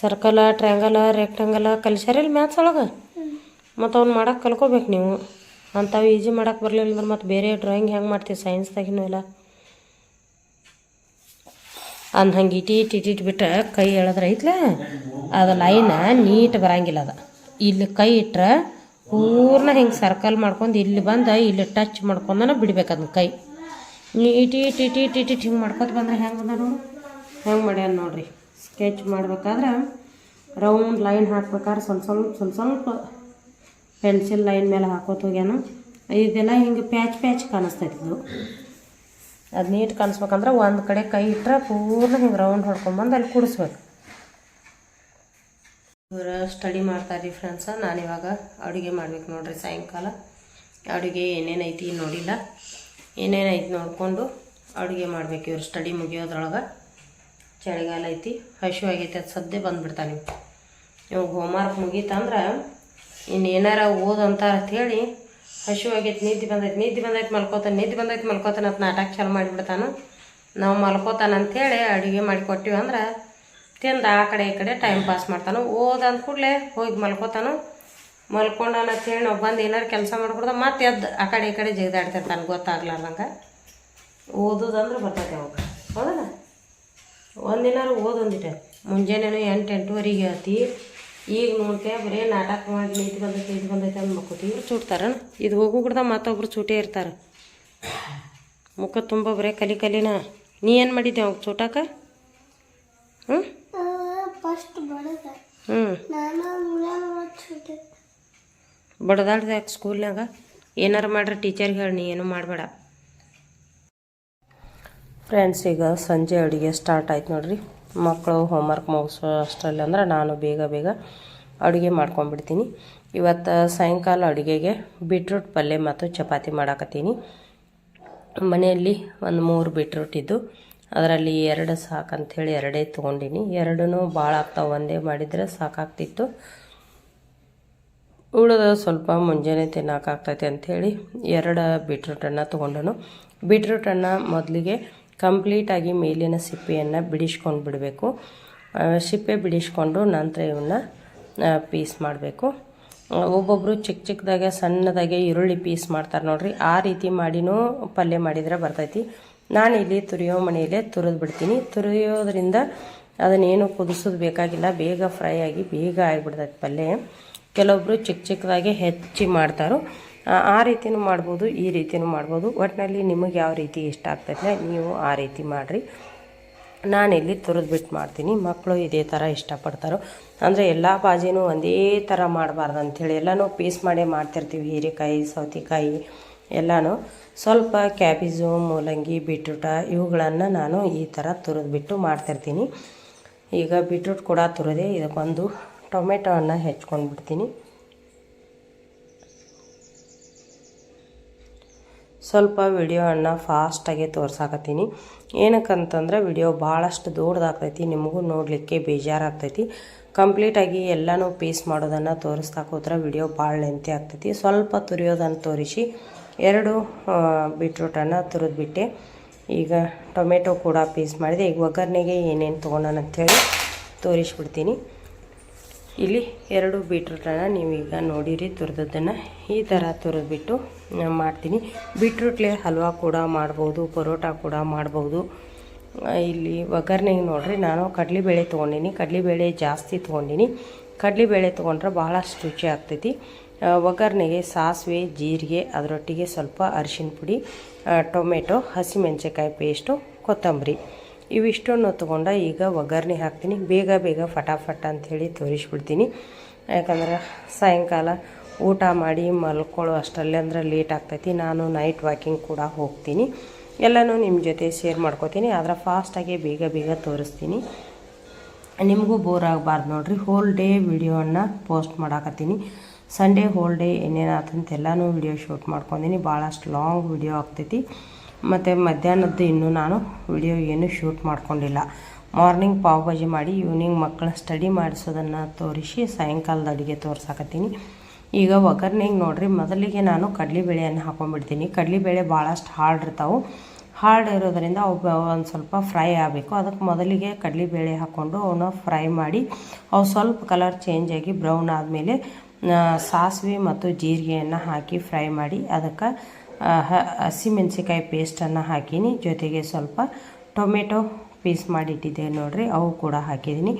ಸರ್ಕಲ ಟ್ರ್ಯಾಂಗಲ ರೆಕ್ಟ್ಯಾಂಗಲ ಕಲಿಸ್ಯಾರಿಲ್ಲ ಮ್ಯಾಥ್ಸ್ ಒಳಗೆ? ಮತ್ತು ಅವ್ನು ಮಾಡೋಕೆ ಕಲ್ಕೋಬೇಕು ನೀವು. ಅಂಥವು ಈಜಿ ಮಾಡೋಕೆ ಬರಲಿಲ್ಲ ಅಂದ್ರೆ ಮತ್ತು ಬೇರೆ ಡ್ರಾಯಿಂಗ್ ಹೆಂಗೆ ಮಾಡ್ತೀವಿ ಸೈನ್ಸ್ದಾಗಿನೂ ಎಲ್ಲ ಅಂದ್ ಹಂಗೆ ಇಟಿ ಇಟ್ಟು ಇಟ್ಟು ಬಿಟ್ಟರೆ ಕೈ ಎಳೆದ್ರೆ ಐತ್ಲ? ಅದು ಲೈನ ನೀಟ್ ಬರಂಗಿಲ್ಲ ಅದು. ಇಲ್ಲಿ ಕೈ ಇಟ್ರ ಪೂರ್ಣ ಹಿಂಗೆ ಸರ್ಕಲ್ ಮಾಡ್ಕೊಂಡು ಇಲ್ಲಿ ಬಂದು ಇಲ್ಲಿ ಟಚ್ ಮಾಡ್ಕೊಂಡನ ಬಿಡ್ಬೇಕು ಅದನ್ನ ಕೈ. ನೀ ಇಟಿ ಇಟ್ ಇಟಿ ಇಟ್ ಇಟ್ ಇಟ್ ಹಿಂಗೆ ಮಾಡ್ಕೊತ ಬಂದ್ರೆ ಹೆಂಗೆ ನೋಡು? ಹೆಂಗೆ ಮಾಡ್ಯಾನ ನೋಡ್ರಿ? ಸ್ಕೆಚ್ ಮಾಡ್ಬೇಕಾದ್ರೆ ರೌಂಡ್ ಲೈನ್ ಹಾಕ್ಬೇಕಾದ್ರೆ ಸ್ವಲ್ಪ ಸ್ವಲ್ಪ ಸ್ವಲ್ಪ ಸ್ವಲ್ಪ ಪೆನ್ಸಿಲ್ ಲೈನ್ ಮೇಲೆ ಹಾಕೋತ ಹೋಗ್ಯಾನ. ಇದೆಲ್ಲ ಹಿಂಗೆ ಪ್ಯಾಚ್ ಪ್ಯಾಚ್ ಕಾಣಿಸ್ತೈತಿ ಇದು. ಅದು ನೀಟ್ ಕಾಣಿಸ್ಬೇಕಂದ್ರೆ ಒಂದು ಕಡೆ ಕೈ ಇಟ್ಟರೆ ಪೂರ್ಣ ಹಿಂಗೆ ರೌಂಡ್ ಹೊಡ್ಕೊಂಬಂದು ಅಲ್ಲಿ ಕುಡಿಸ್ಬೇಕು. ಇವರು ಸ್ಟಡಿ ಮಾಡ್ತಾರೆ ರೀ ಫ್ರೆಂಡ್ಸ ನಾನಿವಾಗ ಅಡುಗೆ ಮಾಡ್ಬೇಕು ನೋಡ್ರಿ ಸಾಯಂಕಾಲ. ಅಡುಗೆ ಏನೇನೈತಿ ನೋಡಿಲ್ಲ. ಏನೇನೈತಿ ನೋಡಿಕೊಂಡು ಅಡುಗೆ ಮಾಡ್ಬೇಕು ಇವ್ರು ಸ್ಟಡಿ ಮುಗಿಯೋದ್ರೊಳಗೆ. ಚಳಿಗಾಲ ಐತಿ, ಹಶು ಆಗೈತಿ ಅದು ಸದ್ಯ ಬಂದ್ಬಿಡ್ತಾನೆ ಇವಾಗ ಹೋಮ್ವರ್ಕ್ ಮುಗೀತಂದ್ರೆ ಇನ್ನೇನಾರ ಓದಂತಾರಂಥೇಳಿ ಹಶು ಆಗೈತೆ ನಿದ್ದೆ ಬಂದೈತೆ ನಿದ್ದೆ ಬಂದೈತೆ ಮಲ್ಕೋತಾನೆ ನಿದ್ದೆ ಬಂದೈತೆ ಮಲ್ಕೋತಾನೆ ಅಂತ ನಾಟಕ ಚಾಲು ಮಾಡಿಬಿಡ್ತಾನೆ. ನಾವು ಮಲ್ಕೋತಾನೆ ಅಂಥೇಳಿ ಅಡುಗೆ ಮಾಡಿ ಕೊಟ್ಟಿವಿ ಅಂದ್ರೆ ತಿಂದು ಆ ಕಡೆ ಈ ಕಡೆ ಟೈಮ್ ಪಾಸ್ ಮಾಡ್ತಾನೆ. ಓದಂದ ಅಂದ ಕೂಡಲೇ ಹೋಗಿ ಮಲ್ಕೋತಾನು. ಅಂತೇಳಿ ನಾವು ಬಂದು ಏನಾರು ಕೆಲಸ ಮಾಡ್ಕೊಡ್ದ ಮತ್ತೆ ಎದ್ದು ಆ ಕಡೆ ಈ ಕಡೆ ಜಿಗಿದಾಡ್ತಿರ್ತಾನೆ ಗೊತ್ತಾಗ್ಲಾರ್ದಂಗೆ. ಓದೋದಂದ್ರೆ ಬರ್ತೈತೆ ಅವಾಗ. ಹೌದಲ್ಲ? ಒಂದಿನಾರು ಓದೊಂದಿಟ್ಟೆ ಮುಂಜಾನೆ ಎಂಟು, ಎಂಟುವರೆಗೆ ಹೇಳ್ತಿ ಈಗ ನೋಡ್ತೇವೆ ಬರೀ ನಾಟಕ ಮಾಡಿ ನೀತಿ ಬಂದೈತೆ ಇದು ಬಂದೈತೆ ಅಂದ್ ಮಕ್ಕಳು ಇವ್ರು ಚೂಡ್ತಾರ. ಇದು ಹೋಗು ಬಿಡ್ದ ಮತ್ತೊಬ್ರು ಚೂಟೇ ಇರ್ತಾರೆ. ಮುಖ ತುಂಬ ಬರೀ ಕಲಿ ಕಲಿನ. ನೀ ಏನು ಮಾಡಿದ್ದೆ ಅವಾಗ ಚೂಟಾಕ? ಹ್ಞೂ ಫಸ್ಟ್ ಬಡದ. ಹ್ಞೂ ಬಡದಾಡ್ದೆ ಯಾಕೆ ಸ್ಕೂಲ್ನಾಗ ಏನಾರು ಮಾಡ್ರೆ ಟೀಚರ್ಗೆ ಹೇಳಿ ನೀ ಏನೂ ಮಾಡಬೇಡ. ಫ್ರೆಂಡ್ಸ್ ಈಗ ಸಂಜೆ ಅಡುಗೆ ಸ್ಟಾರ್ಟ್ ಆಯ್ತು ನೋಡ್ರಿ. ಮಕ್ಕಳು ಹೋಮ್ವರ್ಕ್ ಮುಗಿಸೋ ಅಷ್ಟರಲ್ಲಿ ಅಂದ್ರೆ ನಾನು ಬೇಗ ಬೇಗ ಅಡುಗೆ ಮಾಡ್ಕೊಂಡ್ಬಿಡ್ತೀನಿ. ಇವತ್ತು ಸಾಯಂಕಾಲ ಅಡುಗೆಗೆ ಬೀಟ್ರೂಟ್ ಪಲ್ಯ ಮತ್ತು ಚಪಾತಿ ಮಾಡಾಕತ್ತೀನಿ. ಮನೆಯಲ್ಲಿ ಒಂದು ಮೂರು ಬೀಟ್ರೂಟ್ ಇದ್ದು ಅದರಲ್ಲಿ ಎರಡು ಸಾಕಂಥೇಳಿ ಎರಡೇ ತೊಗೊಂಡಿನಿ. ಎರಡೂ ಭಾಳ ಆಗ್ತಾವೆ, ಒಂದೇ ಮಾಡಿದರೆ ಸಾಕಾಗ್ತಿತ್ತು. ಉಳಿದ ಸ್ವಲ್ಪ ಮುಂಜಾನೆ ತಿನ್ನೋಕ್ಕಾಗ್ತೈತೆ ಅಂಥೇಳಿ ಎರಡು ಬೀಟ್ರೂಟನ್ನು ತೊಗೊಂಡನು. ಬೀಟ್ರೂಟನ್ನು ಮೊದಲಿಗೆ ಕಂಪ್ಲೀಟಾಗಿ ಮೇಲಿನ ಸಿಪ್ಪೆಯನ್ನು ಬಿಡಿಸ್ಕೊಂಡು ಬಿಡಬೇಕು. ಸಿಪ್ಪೆ ಬಿಡಿಸ್ಕೊಂಡು ನಂತರ ಇವನ್ನ ಪೀಸ್ ಮಾಡಬೇಕು. ಒಬ್ಬೊಬ್ಬರು ಚಿಕ್ಕ ಚಿಕ್ಕದಾಗೆ ಸಣ್ಣದಾಗೆ ಈರುಳ್ಳಿ ಪೀಸ್ ಮಾಡ್ತಾರೆ ನೋಡ್ರಿ. ಆ ರೀತಿ ಮಾಡಿನೂ ಪಲ್ಯ ಮಾಡಿದರೆ ಬರ್ತೈತಿ. ನಾನು ಇಲ್ಲಿ ತುರಿಯೋ ಮನೆಯಲ್ಲೇ ತುರಿದು ಬಿಡ್ತೀನಿ. ತುರಿಯೋದ್ರಿಂದ ಅದನ್ನೇನು ಕುದಿಸೋದು ಬೇಕಾಗಿಲ್ಲ. ಬೇಗ ಫ್ರೈ ಆಗಿ, ಬೇಗ ಆಗಿಬಿಡ್ತೈತಿ ಪಲ್ಯ. ಕೆಲವೊಬ್ಬರು ಚಿಕ್ಕ ಚಿಕ್ಕದಾಗೆ ಹೆಚ್ಚಿ ಮಾಡ್ತಾರೋ. ಆ- ರೀತಿಯೂ ಮಾಡ್ಬೋದು, ಈ ರೀತಿಯೂ ಮಾಡ್ಬೋದು. ಒಟ್ಟಿನಲ್ಲಿ ನಿಮಗೆ ಯಾವ ರೀತಿ ಇಷ್ಟ ಆಗ್ತದೆ ನೀವು ಆ ರೀತಿ ಮಾಡಿರಿ. ನಾನಿಲ್ಲಿ ತುರಿದ್ಬಿಟ್ಟು ಮಾಡ್ತೀನಿ. ಮಕ್ಕಳು ಇದೇ ಥರ ಇಷ್ಟಪಡ್ತಾರೋ, ಅಂದರೆ ಎಲ್ಲ ಬಾಜಿನೂ ಒಂದೇ ಥರ ಮಾಡಬಾರ್ದು ಅಂಥೇಳಿ ಎಲ್ಲನೂ ಪೀಸ್ ಮಾಡೇ ಮಾಡ್ತಿರ್ತೀವಿ. ಹೀರೆಕಾಯಿ, ಸೌತೆಕಾಯಿ ಎಲ್ಲನೂ. ಸ್ವಲ್ಪ ಕ್ಯಾಬೇಜು, ಮೂಲಂಗಿ, ಬೀಟ್ರೂಟ ಇವುಗಳನ್ನು ನಾನು ಈ ಥರ ತುರಿದ್ಬಿಟ್ಟು ಮಾಡ್ತಿರ್ತೀನಿ. ಈಗ ಬೀಟ್ರೂಟ್ ಕೂಡ ತುರಿದೆ ಇದಕ್ಕೊಂದು ಟೊಮೆಟೊವನ್ನು ಹೆಚ್ಕೊಂಡು ಬಿಡ್ತೀನಿ ಸ್ವಲ್ಪ ವಿಡಿಯೋವನ್ನು ಫಾಸ್ಟಾಗೆ ತೋರ್ಸಾಕತ್ತೀನಿ. ಏನಕ್ಕಂತಂದ್ರೆ ವಿಡಿಯೋ ಭಾಳಷ್ಟು ದೊಡ್ಡದಾಗ್ತೈತಿ ನಿಮಗೂ ನೋಡಲಿಕ್ಕೆ ಬೇಜಾರಾಗ್ತೈತಿ. ಕಂಪ್ಲೀಟಾಗಿ ಎಲ್ಲನೂ ಪೀಸ್ ಮಾಡೋದನ್ನು ತೋರಿಸ್ತಾ ಕೂತ್ರೆ ವಿಡಿಯೋ ಭಾಳ ಲೆಂತಿ ಆಗ್ತೈತಿ. ಸ್ವಲ್ಪ ತುರಿಯೋದನ್ನು ತೋರಿಸಿ, ಎರಡು ಬೀಟ್ರೂಟನ್ನು ತುರಿದ್ಬಿಟ್ಟೆ. ಈಗ ಟೊಮೆಟೊ ಕೂಡ ಪೀಸ್ ಮಾಡಿದೆ. ಈಗ ಒಗ್ಗರಣೆಗೆ ಏನೇನು ತೊಗೊಳೋಣ ಅಂಥೇಳಿ ತೋರಿಸ್ಬಿಡ್ತೀನಿ. ಇಲ್ಲಿ ಎರಡು ಬೀಟ್ರೂಟನ್ನು ನೀವೀಗ ನೋಡಿರಿ, ತುರಿದದ್ದನ್ನು ಈ ಥರ ತುರಿದ್ಬಿಟ್ಟು ಮಾಡ್ತೀನಿ. ಬೀಟ್ರೂಟ್ಲೆ ಹಲ್ವಾ ಕೂಡ ಮಾಡ್ಬೋದು, ಪರೋಟ ಕೂಡ ಮಾಡ್ಬೋದು. ಇಲ್ಲಿ ಒಗ್ಗರಣೆಗೆ ನೋಡಿರಿ, ನಾನು ಕಡಲೆಬೇಳೆ ತೊಗೊಂಡಿನಿ. ಕಡಲೆಬೇಳೆ ಜಾಸ್ತಿ ತೊಗೊಂಡಿನಿ. ಕಡಲೆಬೇಳೆ ತೊಗೊಂಡ್ರೆ ಭಾಳಷ್ಟು ರುಚಿ ಆಗ್ತೈತಿ. ಒಗ್ಗರಣೆಗೆ ಸಾಸಿವೆ, ಜೀರಿಗೆ, ಅದರೊಟ್ಟಿಗೆ ಸ್ವಲ್ಪ ಅರಿಶಿನ ಪುಡಿ ಟೊಮೆಟೊ, ಹಸಿಮೆಣಸಿನ್ಕಾಯಿ ಪೇಸ್ಟು, ಕೊತ್ತಂಬರಿ. ಇವಿಷ್ಟನ್ನು ತೊಗೊಂಡ ಈಗ ಒಗ್ಗರಣೆ ಹಾಕ್ತೀನಿ. ಬೇಗ ಬೇಗ ಫಟಾಫಟ್ ಅಂಥೇಳಿ ತೋರಿಸ್ಬಿಡ್ತೀನಿ. ಯಾಕಂದ್ರೆ ಸಾಯಂಕಾಲ ಊಟ ಮಾಡಿ ಮಲ್ಕೊಳ್ಳೋ ಅಷ್ಟರಲ್ಲಿ ಅಂದ್ರೆ ಲೇಟ್ ಆಗ್ತೈತಿ. ನಾನು ನೈಟ್ ವಾಕಿಂಗ್ ಕೂಡ ಹೋಗ್ತೀನಿ. ಎಲ್ಲನೂ ನಿಮ್ಮ ಜೊತೆ ಶೇರ್ ಮಾಡ್ಕೋತೀನಿ. ಆದ್ರೆ ಫಾಸ್ಟಾಗಿ ಬೇಗ ಬೇಗ ತೋರಿಸ್ತೀನಿ. ನಿಮಗೂ ಬೋರ್ ಆಗಬಾರ್ದು ನೋಡಿರಿ. ಹೋಲ್ ಡೇ ವಿಡಿಯೋವನ್ನು ಪೋಸ್ಟ್ ಮಾಡಾಕತ್ತೀನಿ. ಸಂಡೇ ಹೋಲ್ ಡೇ ಏನೇನಾತಂತೆಲ್ಲನೂ ವಿಡಿಯೋ ಶೂಟ್ ಮಾಡ್ಕೊಂಡಿನಿ. ಭಾಳಷ್ಟು ಲಾಂಗ್ ವಿಡಿಯೋ ಆಗ್ತೈತಿ. ಮತ್ತು ಮಧ್ಯಾಹ್ನದ್ದು ಇನ್ನೂ ನಾನು ವಿಡಿಯೋ ಏನು ಶೂಟ್ ಮಾಡ್ಕೊಂಡಿಲ್ಲ. ಮಾರ್ನಿಂಗ್ ಪಾವ್ ಭಾಜಿ ಮಾಡಿ, ಈವ್ನಿಂಗ್ ಮಕ್ಕಳ ಸ್ಟಡಿ ಮಾಡಿಸೋದನ್ನು ತೋರಿಸಿ ಸಾಯಂಕಾಲದ ಅಡುಗೆ ತೋರ್ಸಾಕತ್ತೀನಿ. ಈಗ ಒಗ್ಗರ್ನೆಗೆ ನೋಡ್ರಿ, ಮೊದಲಿಗೆ ನಾನು ಕಡಲೆಬೇಳೆಯನ್ನು ಹಾಕೊಂಡ್ಬಿಡ್ತೀನಿ. ಕಡಲೆಬೇಳೆ ಭಾಳಷ್ಟು ಹಾರ್ಡ್ ಇರ್ತಾವೆ. ಹಾರ್ಡ್ ಇರೋದರಿಂದ ಅವು ಒಂದು ಸ್ವಲ್ಪ ಫ್ರೈ ಆಗಬೇಕು. ಅದಕ್ಕೆ ಮೊದಲಿಗೆ ಕಡಲೆಬೇಳೆ ಹಾಕ್ಕೊಂಡು ಅವನ್ನ ಫ್ರೈ ಮಾಡಿ, ಅವು ಸ್ವಲ್ಪ ಕಲರ್ ಚೇಂಜ್ ಆಗಿ ಬ್ರೌನ್ ಆದಮೇಲೆ ಸಾಸಿವೆ ಮತ್ತು ಜೀರಿಗೆಯನ್ನು ಹಾಕಿ ಫ್ರೈ ಮಾಡಿ, ಅದಕ್ಕೆ ಹಸಿಮೆಣ್ಸಿಕಾಯಿ ಪೇಸ್ಟನ್ನು ಹಾಕೀನಿ. ಜೊತೆಗೆ ಸ್ವಲ್ಪ ಟೊಮೆಟೊ ಪೀಸ್ ಮಾಡಿಟ್ಟಿದ್ದೆ ನೋಡಿರಿ, ಅವು ಕೂಡ ಹಾಕಿದ್ದೀನಿ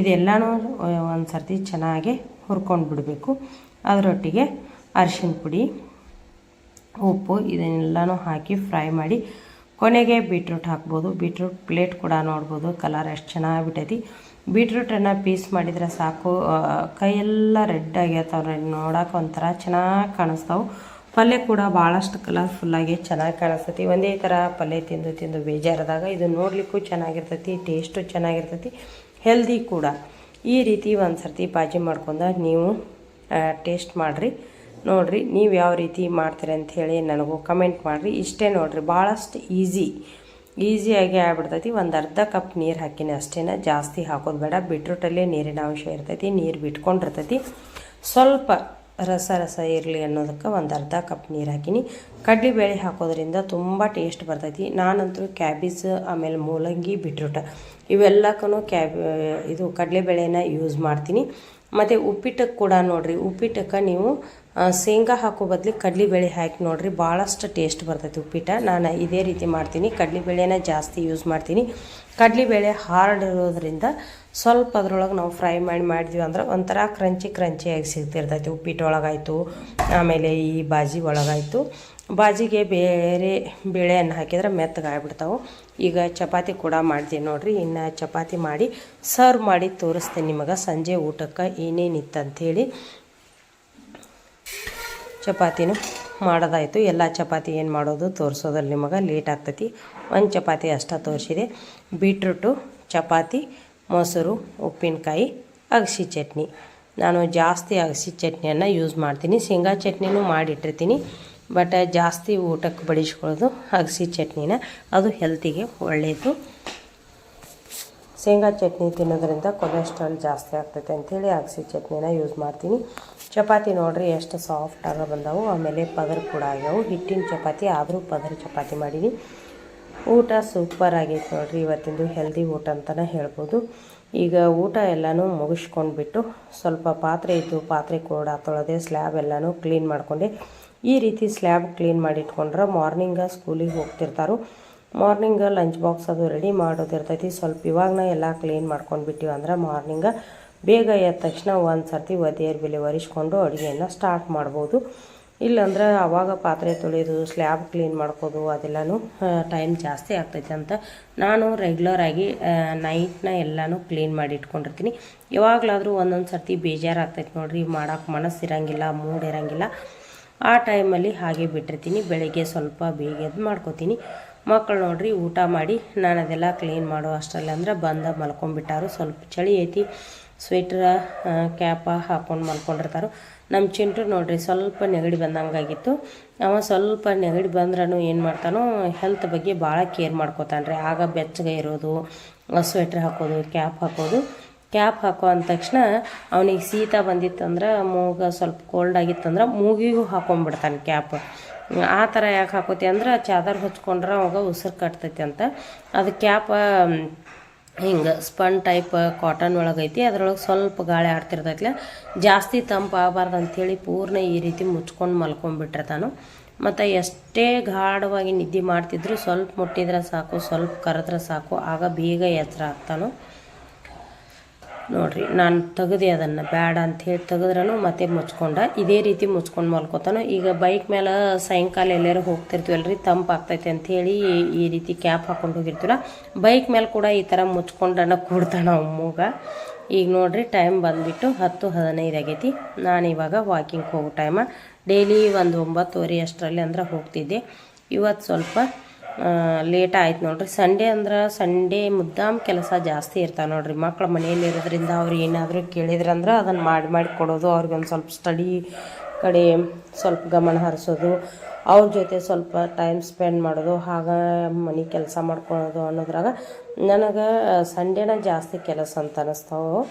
ಇದೆಲ್ಲನೂ ಒಂದು ಸರ್ತಿ ಚೆನ್ನಾಗಿ ಹುರ್ಕೊಂಡು ಬಿಡಬೇಕು. ಅದರೊಟ್ಟಿಗೆ ಅರಿಶಿನ ಪುಡಿ, ಉಪ್ಪು ಇದನ್ನೆಲ್ಲನೂ ಹಾಕಿ ಫ್ರೈ ಮಾಡಿ ಕೊನೆಗೆ ಬೀಟ್ರೂಟ್ ಹಾಕ್ಬೋದು. ಬೀಟ್ರೂಟ್ ಪ್ಲೇಟ್ ಕೂಡ ನೋಡ್ಬೋದು, ಕಲರ್ ಎಷ್ಟು ಚೆನ್ನಾಗಿ ಬಿಟ್ಟೈತಿ ಬೀಟ್ರೂಟನ್ನು ಪೀಸ್ ಮಾಡಿದರೆ ಸಾಕು. ಕೈಯೆಲ್ಲ ರೆಡ್ ಆಗ್ಯತ್ತವ್ರೆ ನೋಡೋಕೆ ಒಂಥರ ಚೆನ್ನಾಗಿ ಕಾಣಿಸ್ತಾವೆ. ಪಲ್ಯ ಕೂಡ ಭಾಳಷ್ಟು ಕಲರ್ಫುಲ್ಲಾಗಿ ಚೆನ್ನಾಗಿ ಕಾಣಿಸ್ತೈತಿ. ಒಂದೇ ಥರ ಪಲ್ಯ ತಿಂದು ತಿಂದು ಬೇಜಾರದಾಗ ಇದು ನೋಡಲಿಕ್ಕೂ ಚೆನ್ನಾಗಿರ್ತೈತಿ ಟೇಸ್ಟು ಚೆನ್ನಾಗಿರ್ತೈತಿ ಹೆಲ್ದಿ ಕೂಡ. ಈ ರೀತಿ ಒಂದು ಸರ್ತಿ ಬಾಜಿ ಮಾಡ್ಕೊಂಡು ನೀವು ಟೇಸ್ಟ್ ಮಾಡಿರಿ. ನೋಡಿರಿ ನೀವು ಯಾವ ರೀತಿ ಮಾಡ್ತೀರಿ ಅಂಥೇಳಿ ನನಗೂ ಕಮೆಂಟ್ ಮಾಡಿರಿ. ಇಷ್ಟೇ ನೋಡಿರಿ ಭಾಳಷ್ಟು ಈಸಿ ಈಸಿಯಾಗಿ ಆಗ್ಬಿಡ್ತೈತಿ. ಒಂದು ಅರ್ಧ ಕಪ್ ನೀರು ಹಾಕಿನಿ ಅಷ್ಟೇನ. ಜಾಸ್ತಿ ಹಾಕೋದು ಬೇಡ. ಬಿಟ್ರೂಟಲ್ಲೇ ನೀರಿನ ಅಂಶ ಇರ್ತೈತಿ, ನೀರು ಬಿಟ್ಕೊಂಡಿರ್ತೈತಿ. ಸ್ವಲ್ಪ ರಸ ರಸ ಇರಲಿ ಅನ್ನೋದಕ್ಕೆ ಒಂದು ಅರ್ಧ ಕಪ್ ನೀರು ಹಾಕಿನಿ. ಕಡಲೆಬೇಳೆ ಹಾಕೋದ್ರಿಂದ ತುಂಬ ಟೇಸ್ಟ್ ಬರ್ತೈತಿ. ನಾನಂತೂ ಕ್ಯಾಬೇಜ್ ಆಮೇಲೆ ಮೂಲಂಗಿ ಬಿಟ್ರೂಟ ಇವೆಲ್ಲಕ್ಕೂ ಕ್ಯಾಬ್ ಇದು ಕಡಲೆಬೇಳೆನ ಯೂಸ್ ಮಾಡ್ತೀನಿ. ಮತ್ತು ಉಪ್ಪಿಟ್ಟಕ್ಕೆ ಕೂಡ ನೋಡಿರಿ, ಉಪ್ಪಿಟ್ಟಕ್ಕೆ ನೀವು ಶೇಂಗಾ ಹಾಕೋ ಬದಲು ಕಡಲೆಬೇಳೆ ಹಾಕಿ ನೋಡಿರಿ ಭಾಳಷ್ಟು ಟೇಸ್ಟ್ ಬರ್ತೈತಿ ಉಪ್ಪಿಟ್ಟ. ನಾನು ಇದೇ ರೀತಿ ಮಾಡ್ತೀನಿ. ಕಡಲೆಬೇಳೆನ ಜಾಸ್ತಿ ಯೂಸ್ ಮಾಡ್ತೀನಿ. ಕಡಲೆಬೇಳೆ ಹಾರ್ಡ್ ಇರೋದ್ರಿಂದ ಸ್ವಲ್ಪ ಅದ್ರೊಳಗೆ ನಾವು ಫ್ರೈ ಮಾಡಿ ಮಾಡಿದ್ವಿ ಅಂದ್ರೆ ಒಂಥರ ಕ್ರಂಚಿ ಕ್ರಂಚಿಯಾಗಿ ಸಿಗ್ತಿರ್ತೈತಿ. ಉಪ್ಪಿಟ್ಟು ಒಳಗಾಯಿತು, ಆಮೇಲೆ ಈ ಬಾಜಿ ಒಳಗಾಯಿತು. ಬಾಜಿಗೆ ಬೇರೆ ಬೇಳೆಯನ್ನು ಹಾಕಿದ್ರೆ ಮೆತ್ತಗಾಗ್ಬಿಡ್ತಾವೆ ಈಗ ಚಪಾತಿ ಕೂಡ ಮಾಡ್ತೀನಿ ನೋಡ್ರಿ. ಇನ್ನು ಚಪಾತಿ ಮಾಡಿ ಸರ್ವ್ ಮಾಡಿ ತೋರಿಸ್ತೀನಿ ನಿಮಗೆ. ಸಂಜೆ ಊಟಕ್ಕೆ ಏನೇನಿತ್ತು ಅಂಥೇಳಿ ಚಪಾತಿನೂ ಮಾಡೋದಾಯಿತು. ಎಲ್ಲ ಚಪಾತಿ ಏನು ಮಾಡೋದು ತೋರಿಸೋದ್ರಲ್ಲಿ ನಿಮಗೆ ಲೇಟ್ ಆಗ್ತೈತಿ. ಒಂದು ಚಪಾತಿ ಅಷ್ಟ ತೋರಿಸಿದೆ. ಬೀಟ್ರೂಟು, ಚಪಾತಿ, ಮೊಸರು, ಉಪ್ಪಿನಕಾಯಿ, ಅಗಸಿ ಚಟ್ನಿ. ನಾನು ಜಾಸ್ತಿ ಅಗಸಿ ಚಟ್ನಿಯನ್ನು ಯೂಸ್ ಮಾಡ್ತೀನಿ. ಶೇಂಗಾ ಚಟ್ನಿನೂ ಮಾಡಿಟ್ಟಿರ್ತೀನಿ. ಬಟ್ ಜಾಸ್ತಿ ಊಟಕ್ಕೆ ಬಡಿಸ್ಕೊಳ್ಳೋದು ಅಗಸಿ ಚಟ್ನಿನ. ಅದು ಹೆಲ್ತಿಗೆ ಒಳ್ಳೆಯದು ಶೇಂಗಾ ಚಟ್ನಿ ತಿನ್ನೋದ್ರಿಂದ ಕೊಲೆಸ್ಟ್ರಾಲ್ ಜಾಸ್ತಿ ಆಗ್ತೈತೆ ಅಂಥೇಳಿ ಅಗಸಿ ಚಟ್ನಿನ ಯೂಸ್ ಮಾಡ್ತೀನಿ. ಚಪಾತಿ ನೋಡ್ರಿ, ಎಷ್ಟು ಸಾಫ್ಟ್ ಆಗ ಬಂದವು. ಆಮೇಲೆ ಪದರ್ ಕೂಡ ಆಗ್ಯಾವು. ಹಿಟ್ಟಿನ ಚಪಾತಿ, ಆದರೂ ಪದರ್ ಚಪಾತಿ ಮಾಡೀನಿ ಊಟ ಸೂಪರ್ ಆಗೈತೆ ನೋಡ್ರಿ. ಇವತ್ತಿಂದು ಹೆಲ್ದಿ ಊಟ ಅಂತಲೇ ಹೇಳ್ಬೋದು. ಈಗ ಊಟ ಎಲ್ಲನೂ ಮುಗಿಸ್ಕೊಂಡ್ಬಿಟ್ಟು ಸ್ವಲ್ಪ ಪಾತ್ರೆ ಇದ್ದು ಪಾತ್ರೆ ಕೂಡ ತೊಳೆದೆ ಸ್ಲ್ಯಾಬ್ ಎಲ್ಲನೂ ಕ್ಲೀನ್ ಮಾಡಿಕೊಂಡೆ. ಈ ರೀತಿ ಸ್ಲ್ಯಾಬ್ ಕ್ಲೀನ್ ಮಾಡಿಟ್ಕೊಂಡ್ರೆ ಮಾರ್ನಿಂಗ ಸ್ಕೂಲಿಗೆ ಹೋಗ್ತಿರ್ತಾರೆ. ಮಾರ್ನಿಂಗ್ ಲಂಚ್ ಬಾಕ್ಸ್ ಅದು ರೆಡಿ ಮಾಡೋದಿರ್ತೈತಿ. ಸ್ವಲ್ಪ ಇವಾಗನ ಎಲ್ಲ ಕ್ಲೀನ್ ಮಾಡ್ಕೊಂಡ್ಬಿಟ್ಟಿವಿ ಅಂದ್ರೆ ಮಾರ್ನಿಂಗ ಬೇಗ ಎದ್ದ ತಕ್ಷಣ ಒಂದು ಸರ್ತಿ ಒದೆಯರ್ ಬೆಲೆ ಒರೆಸ್ಕೊಂಡು ಅಡುಗೆಯನ್ನು ಸ್ಟಾರ್ಟ್ ಮಾಡ್ಬೋದು. ಇಲ್ಲಾಂದ್ರೆ ಅವಾಗ ಪಾತ್ರೆ ತೊಳೆಯೋದು ಸ್ಲ್ಯಾಬ್ ಕ್ಲೀನ್ ಮಾಡ್ಕೋದು, ಅದೆಲ್ಲನೂ ಟೈಮ್ ಜಾಸ್ತಿ ಆಗ್ತೈತೆ ಅಂತ ನಾನು ರೆಗ್ಯುಲರಾಗಿ ನೈಟ್ನ ಎಲ್ಲನೂ ಕ್ಲೀನ್ ಮಾಡಿ ಇಟ್ಕೊಂಡಿರ್ತೀನಿ. ಯಾವಾಗಲಾದರೂ ಒಂದೊಂದು ಸರ್ತಿ ಬೇಜಾರು ಆಗ್ತೈತೆ ನೋಡಿರಿ, ಮಾಡೋಕೆ ಮನಸ್ಸು ಇರಂಗಿಲ್ಲ ಮೂಡ್ ಇರಂಗಿಲ್ಲ. ಆ ಟೈಮಲ್ಲಿ ಹಾಗೆ ಬಿಟ್ಟಿರ್ತೀನಿ. ಬೆಳಗ್ಗೆ ಸ್ವಲ್ಪ ಬೇಗ ಎದ್ದು ಮಾಡ್ಕೋತೀನಿ. ಮಕ್ಕಳು ನೋಡಿರಿ, ಊಟ ಮಾಡಿ, ನಾನು ಅದೆಲ್ಲ ಕ್ಲೀನ್ ಮಾಡೋ ಅಷ್ಟರಲ್ಲಿ ಅಂದ್ರೆ ಬಂದ ಮಲ್ಕೊಂಡ್ಬಿಟ್ಟಾರು. ಸ್ವಲ್ಪ ಚಳಿ ಐತಿ. ಸ್ವೆಟ್ರ ಕ್ಯಾಪ ಹಾಕೊಂಡು ಮಲ್ಕೊಂಡಿರ್ತಾರೆ. ನಮ್ಮ ಚಿಂಟು ನೋಡ್ರಿ ಸ್ವಲ್ಪ ನೆಗಡಿ ಬಂದಂಗಾಗಿತ್ತು. ಅವ ಸ್ವಲ್ಪ ನೆಗಡಿ ಬಂದ್ರೂ ಏನು ಮಾಡ್ತಾನೋ ಹೆಲ್ತ್ ಬಗ್ಗೆ ಭಾಳ ಕೇರ್ ಮಾಡ್ಕೋತಾನ್ರಿ. ಆಗ ಬೆಚ್ಚಗೆ ಇರೋದು ಸ್ವೆಟ್ರ್ ಹಾಕೋದು ಕ್ಯಾಪ್ ಹಾಕೋದು. ಕ್ಯಾಪ್ ಹಾಕೋ ಅಂದ ತಕ್ಷಣ ಅವನಿಗೆ ಶೀತ ಬಂದಿತ್ತಂದ್ರೆ ಮೂಗ ಸ್ವಲ್ಪ ಕೋಲ್ಡ್ ಆಗಿತ್ತಂದ್ರೆ ಮೂಗಿಗೂ ಹಾಕೊಂಡ್ಬಿಡ್ತಾನೆ ಕ್ಯಾಪ್ ಆ ಥರ ಯಾಕೆ ಹಾಕೋತಿ ಅಂದ್ರೆ, ಚಾದರ್ ಹಚ್ಕೊಂಡ್ರೆ ಅವಾಗ ಉಸಿರು ಕಟ್ತೈತಿ ಅಂತ. ಅದು ಕ್ಯಾಪ ಹಿಂಗೆ ಸ್ಪನ್ ಟೈಪ್ ಕಾಟನ್ ಒಳಗೈತಿ ಅದ್ರೊಳಗೆ ಸ್ವಲ್ಪ ಗಾಳಿ ಆಡ್ತಿರ್ತೈತ್ಲೆ. ಜಾಸ್ತಿ ತಂಪು ಆಗಬಾರ್ದು ಅಂಥೇಳಿ ಪೂರ್ಣ ಈ ರೀತಿ ಮುಚ್ಕೊಂಡು ಮಲ್ಕೊಂಡ್ಬಿಟ್ಟಿರ್ತಾನು ಮತ್ತು ಎಷ್ಟೇ ಗಾಢವಾಗಿ ನಿದ್ದೆ ಮಾಡ್ತಿದ್ರು ಸ್ವಲ್ಪ ಮುಟ್ಟಿದ್ರೆ ಸಾಕು, ಸ್ವಲ್ಪ ಕರೆದ್ರೆ ಸಾಕು, ಆಗ ಬೇಗ ಎಚ್ಚರ ಆಗ್ತಾನು. ನೋಡ್ರಿ, ನಾನು ತೆಗೆದೆ ಅದನ್ನು ಬೇಡ ಅಂಥೇಳಿ ತೆಗೆದ್ರೂ ಮತ್ತೆ ಮುಚ್ಕೊಂಡ. ಇದೇ ರೀತಿ ಮುಚ್ಕೊಂಡು ಮಲ್ಕೊತಾನೆ. ಈಗ ಬೈಕ್ ಮೇಲೆ ಸಾಯಂಕಾಲ ಎಲ್ಲರೂ ಹೋಗ್ತಿರ್ತೀವಲ್ರಿ, ತಂಪು ಆಗ್ತೈತೆ ಅಂಥೇಳಿ ಈ ರೀತಿ ಕ್ಯಾಪ್ ಹಾಕೊಂಡು ಹೋಗಿರ್ತೀವಲ್ಲ ಬೈಕ್ ಮೇಲೆ ಕೂಡ ಈ ಥರ ಮುಚ್ಕೊಂಡನ ಕೂಡ್ತಾನೆ ಮೂಗ ಈಗ ನೋಡ್ರಿ ಟೈಮ್ ಬಂದುಬಿಟ್ಟು ಹತ್ತು ಹದಿನೈದು ಆಗೈತಿ. ನಾನು ಇವಾಗ ವಾಕಿಂಗ್ ಹೋಗೋ ಟೈಮ ಡೈಲಿ ಒಂದು ಒಂಬತ್ತುವರೆ ಅಷ್ಟರಲ್ಲಿ ಅಂದ್ರೆ ಹೋಗ್ತಿದ್ದೆ. ಇವತ್ತು ಸ್ವಲ್ಪ ಲೇಟ್ ಆಯ್ತು ನೋಡ್ರಿ. ಸಂಡೇ ಅಂದ್ರೆ ಸಂಡೇ ಮುದ್ದಾಮ್ ಕೆಲಸ ಜಾಸ್ತಿ ಇರ್ತಾವೆ ನೋಡ್ರಿ. ಮಕ್ಳು ಮನೆಯಲ್ಲಿ ಇರೋದ್ರಿಂದ ಅವ್ರು ಏನಾದರೂ ಕೇಳಿದ್ರಂದ್ರೆ ಅದನ್ನು ಮಾಡಿ ಮಾಡಿ ಕೊಡೋದು. ಅವ್ರಿಗೊಂದು ಸ್ವಲ್ಪ ಸ್ಟಡಿ ಕಡೆ ಸ್ವಲ್ಪ ಗಮನ ಹರಿಸೋದು. ಅವ್ರ ಜೊತೆ ಸ್ವಲ್ಪ ಟೈಮ್ ಸ್ಪೆಂಡ್ ಮಾಡೋದು. ಆಗ ಮನೆ ಕೆಲಸ ಮಾಡ್ಕೊಳೋದು ಅನ್ನೋದ್ರಾಗ ನನಗೆ ಸಂಡೇನ ಜಾಸ್ತಿ ಕೆಲಸ ಅಂತ ಅನ್ನಿಸ್ತಾವೆ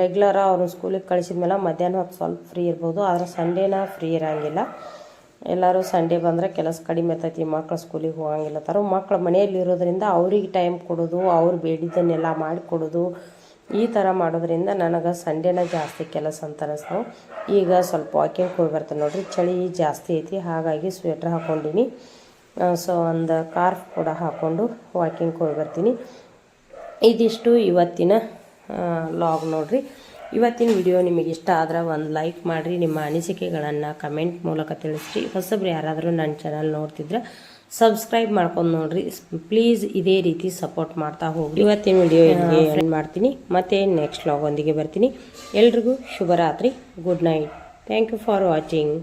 ರೆಗ್ಯುಲರ ಅವ್ರನ್ನ ಸ್ಕೂಲಿಗೆ ಕಳಿಸಿದ ಮೇಲೆ ಮಧ್ಯಾಹ್ನ ಸ್ವಲ್ಪ ಫ್ರೀ ಇರ್ಬೋದು. ಆದರೆ ಸಂಡೇನ ಫ್ರೀ ಇರೋಂಗಿಲ್ಲ. ಎಲ್ಲರೂ ಸಂಡೇ ಬಂದರೆ ಕೆಲಸ ಕಡಿಮೆ ಇರ್ತೈತಿ ಮಕ್ಳು ಸ್ಕೂಲಿಗೆ ಹೋಗಂಗಿಲ್ಲ ತರ ಮಕ್ಕಳು ಮನೆಯಲ್ಲಿ ಇರೋದ್ರಿಂದ ಅವ್ರಿಗೆ ಟೈಮ್ ಕೊಡೋದು, ಅವ್ರು ಬೇಡಿದ್ದನ್ನೆಲ್ಲ ಮಾಡಿಕೊಡೋದು ಈ ಥರ ಮಾಡೋದ್ರಿಂದ ನನಗೆ ಸಂಡೇನ ಜಾಸ್ತಿ ಕೆಲಸ ಅಂತ ಅನಿಸ್ತು. ಈಗ ಸ್ವಲ್ಪ ವಾಕಿಂಗ್ ಹೋಗಿ ಬರ್ತೀನಿ ನೋಡಿರಿ. ಚಳಿ ಜಾಸ್ತಿ ಐತಿ, ಹಾಗಾಗಿ ಸ್ವೆಟ್ರ್ ಹಾಕ್ಕೊಂಡೀನಿ ಸೊ ಒಂದು ಕಾರ್ಫ್ ಕೂಡ ಹಾಕ್ಕೊಂಡು ವಾಕಿಂಗ್ ಹೋಗಿ ಬರ್ತೀನಿ ಇದಿಷ್ಟು ಇವತ್ತಿನ ಲಾಗ್ ನೋಡ್ರಿ. ಇವತ್ತಿನ ವಿಡಿಯೋ ನಿಮಗೆ ಇಷ್ಟ ಆದ್ರೆ ಒಂದು ಲೈಕ್ ಮಾಡಿರಿ ನಿಮ್ಮ ಅನಿಸಿಕೆಗಳನ್ನು ಕಮೆಂಟ್ ಮೂಲಕ ತಿಳಿಸ್ರಿ. ಹೊಸಬ್ರು ಯಾರಾದರೂ ನನ್ನ ಚಾನಲ್ ನೋಡ್ತಿದ್ರೆ ಸಬ್ಸ್ಕ್ರೈಬ್ ಮಾಡ್ಕೊಂಡು ನೋಡ್ರಿ. ಪ್ಲೀಸ್ ಇದೇ ರೀತಿ ಸಪೋರ್ಟ್ ಮಾಡ್ತಾ ಹೋಗಿ ಇವತ್ತಿನ ವಿಡಿಯೋ ಇಲ್ಲಿಗೆ ಎಂಡ್ ಮಾಡ್ತೀನಿ. ಮತ್ತೆ ನೆಕ್ಸ್ಟ್ ಲಾಗ್ ಒಂದಿಗೆ ಬರ್ತೀನಿ. ಎಲ್ರಿಗೂ ಶುಭರಾತ್ರಿ. Good night thank you for watching